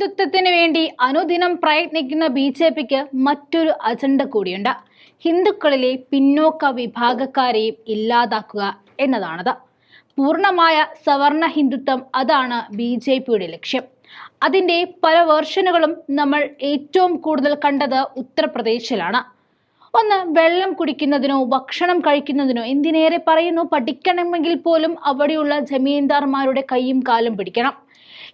ഹിന്ദുത്വത്തിന് വേണ്ടി അനുദിനം പ്രയത്നിക്കുന്ന B J പിക്ക് മറ്റൊരു അജണ്ട കൂടിയുണ്ട്. ഹിന്ദുക്കളിലെ പിന്നോക്ക വിഭാഗക്കാരെയും ഇല്ലാതാക്കുക എന്നതാണത്. പൂർണമായ സവർണ ഹിന്ദുത്വം അതാണ് ബി ജെ പിയുടെ ലക്ഷ്യം. അതിന്റെ പല വേർഷനുകളും നമ്മൾ ഏറ്റവും കൂടുതൽ കണ്ടത് ഉത്തർപ്രദേശിലാണ്. ഒന്ന് വെള്ളം കുടിക്കുന്നതിനോ ഭക്ഷണം കഴിക്കുന്നതിനോ എന്തിനേറെ പറയുന്നു? പഠിക്കണമെങ്കിൽ പോലും അവിടെയുള്ള ജമീന്ദാർമാരുടെ കൈയും കാലും പിടിക്കണം.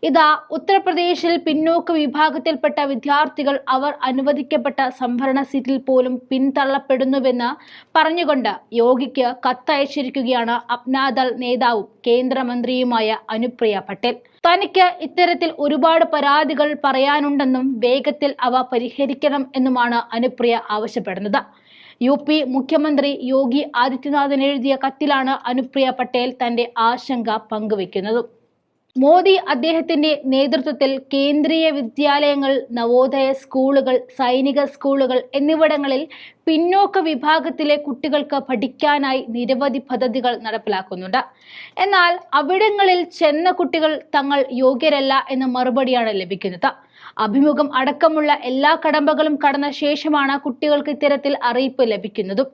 ഇതാ ഉത്തർപ്രദേശിൽ പിന്നോക്ക വിഭാഗത്തിൽപ്പെട്ട വിദ്യാർത്ഥികൾ അവർ അനുവദിക്കപ്പെട്ട സംഭരണ സീറ്റിൽ പോലും പിന്തള്ളപ്പെടുന്നുവെന്ന് പറഞ്ഞുകൊണ്ട് യോഗിക്ക് കത്തയച്ചിരിക്കുകയാണ് അപ്നാദൾ നേതാവും കേന്ദ്രമന്ത്രിയുമായ അനുപ്രിയ പട്ടേൽ. തനിക്ക് ഇത്തരത്തിൽ ഒരുപാട് പരാതികൾ പറയാനുണ്ടെന്നും വേഗത്തിൽ അവ പരിഹരിക്കണം എന്നുമാണ് അനുപ്രിയ ആവശ്യപ്പെടുന്നത്. യു പി മുഖ്യമന്ത്രി യോഗി ആദിത്യനാഥിന് എഴുതിയ കത്തിലാണ് അനുപ്രിയ പട്ടേൽ തന്റെ ആശങ്ക പങ്കുവെക്കുന്നത്. മോദി അദ്ദേഹത്തിന്റെ നേതൃത്വത്തിൽ കേന്ദ്രീയ വിദ്യാലയങ്ങൾ നവോദയ സ്കൂളുകൾ സൈനിക സ്കൂളുകൾ എന്നിവിടങ്ങളിൽ പിന്നോക്ക വിഭാഗത്തിലെ കുട്ടികൾക്ക് പഠിക്കാനായി നിരവധി പദ്ധതികൾ നടപ്പിലാക്കുന്നുണ്ട്. എന്നാൽ അവിടങ്ങളിൽ ചെന്ന കുട്ടികൾ തങ്ങൾ യോഗ്യരല്ല എന്ന മറുപടിയാണ് ലഭിക്കുന്നത്. അഭിമുഖം അടക്കമുള്ള എല്ലാ കടമ്പകളും കടന്ന ശേഷമാണ് കുട്ടികൾക്ക് ഇത്തരത്തിൽ അറിയിപ്പ് ലഭിക്കുന്നതും.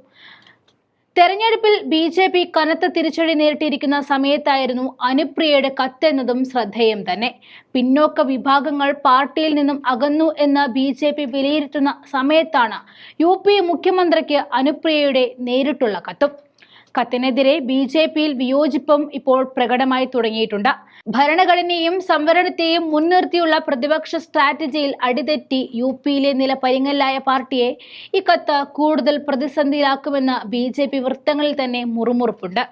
തെരഞ്ഞെടുപ്പിൽ ബി ജെ പി കനത്ത തിരിച്ചടി നേരിട്ടിരിക്കുന്ന സമയത്തായിരുന്നു അനുപ്രിയയുടെ കത്തെന്നതും ശ്രദ്ധേയം തന്നെ. പിന്നോക്ക വിഭാഗങ്ങൾ പാർട്ടിയിൽ നിന്നും അകന്നു എന്ന് ബി ജെ പി വിലയിരുത്തുന്ന സമയത്താണ് യു പി മുഖ്യമന്ത്രിക്ക് അനുപ്രിയയുടെ നേരിട്ടുള്ള കത്തും. കത്തിനെതിരെ ബി ജെ പിയിൽ വിയോജിപ്പും ഇപ്പോൾ പ്രകടമായി തുടങ്ങിയിട്ടുണ്ട്. ഭരണഘടനയെയും സംവരണത്തെയും മുൻനിർത്തിയുള്ള പ്രതിപക്ഷ സ്ട്രാറ്റജിയിൽ അടിതെറ്റി യു പിയിലെ നില പരിങ്ങലായ പാർട്ടിയെ ഈ കത്ത് കൂടുതൽ പ്രതിസന്ധിയിലാക്കുമെന്ന് ബി ജെ പി വൃത്തങ്ങളിൽ തന്നെ മുറുമുറുപ്പുണ്ട്.